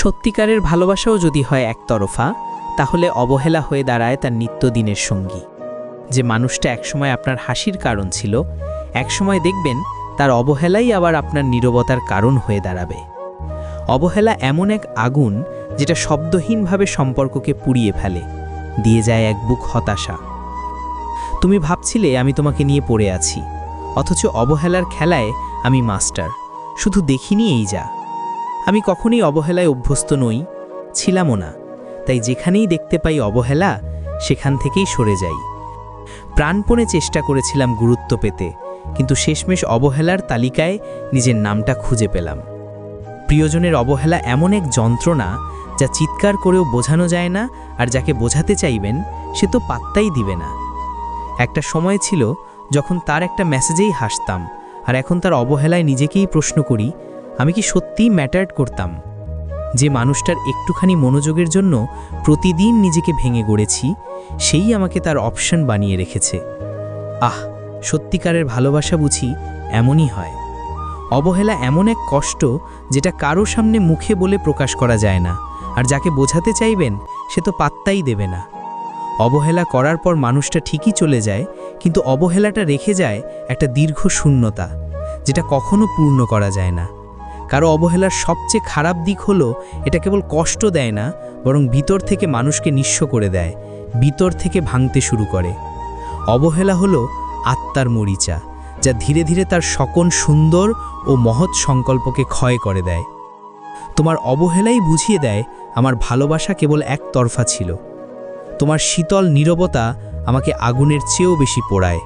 সত্যিকারের ভালোবাসাও যদি হয় একতরফা, তাহলে অবহেলা হয়ে দাঁড়ায় তার নিত্যদিনের সঙ্গী। যে মানুষটা একসময় আপনার হাসির কারণ ছিল, একসময় দেখবেন তার অবহেলাই আবার আপনার নীরবতার কারণ হয়ে দাঁড়াবে। অবহেলা এমন এক আগুন যেটা শব্দহীনভাবে সম্পর্ককে পুড়িয়ে ফেলে, দিয়ে যায় এক বুক হতাশা। তুমি ভাবছিলে, আমি তোমাকে নিয়ে পড়ে আছি, অথচ অবহেলার খেলায় আমি মাস্টার, শুধু দেখিনি এই যা। আমি কখনই অবহেলায় অভ্যস্ত নই, ছিলামও না। তাই যেখানেই দেখতে পাই অবহেলা, সেখান থেকেই সরে যাই। প্রাণপণে চেষ্টা করেছিলাম গুরুত্ব পেতে, কিন্তু শেষমেশ অবহেলার তালিকায় নিজের নামটা খুঁজে পেলাম। প্রিয়জনের অবহেলা এমন এক যন্ত্রণা, যা চিৎকার করেও বোঝানো যায় না, আর যাকে বোঝাতে চাইবেন, সে তো পাত্তাই দিবে না। একটা সময় ছিল, যখন তার একটা মেসেজেই হাসতাম, আর এখন তার অবহেলায় নিজেকেই প্রশ্ন করি আমি কি সত্যিই ম্যাটার্ড করতাম? যে মানুষটার একটুখানি মনোযোগের জন্য প্রতিদিন নিজেকে ভেঙে গড়েছি, সেই আমাকে তার অপশন বানিয়ে রেখেছে। আহ, সত্যিকারের ভালোবাসা বুঝি এমনই হয়। অবহেলা এমন এক কষ্ট যেটা কারও সামনে মুখে বলে প্রকাশ করা যায় না, আর যাকে বোঝাতে চাইবেন সে তো পাত্তাই দেবে না। অবহেলা করার পর মানুষটা ঠিকই চলে যায়, কিন্তু অবহেলাটা রেখে যায় একটা দীর্ঘ শূন্যতা, যেটা কখনো পূর্ণ করা যায় না। কারও অবহেলার সবচেয়ে খারাপ দিক হলো, এটা কেবল কষ্ট দেয় না, বরং ভিতর থেকে মানুষকে নিঃস্ব করে দেয়, ভিতর থেকে ভাঙতে শুরু করে। অবহেলা হলো আত্মার মরিচা, যা ধীরে ধীরে তার সকন সুন্দর ও মহৎ সংকল্পকে ক্ষয় করে দেয়। তোমার অবহেলাই বুঝিয়ে দেয়, আমার ভালোবাসা কেবল একতরফা ছিল। তোমার শীতল নীরবতা আমাকে আগুনের চেয়েও বেশি পোড়ায়।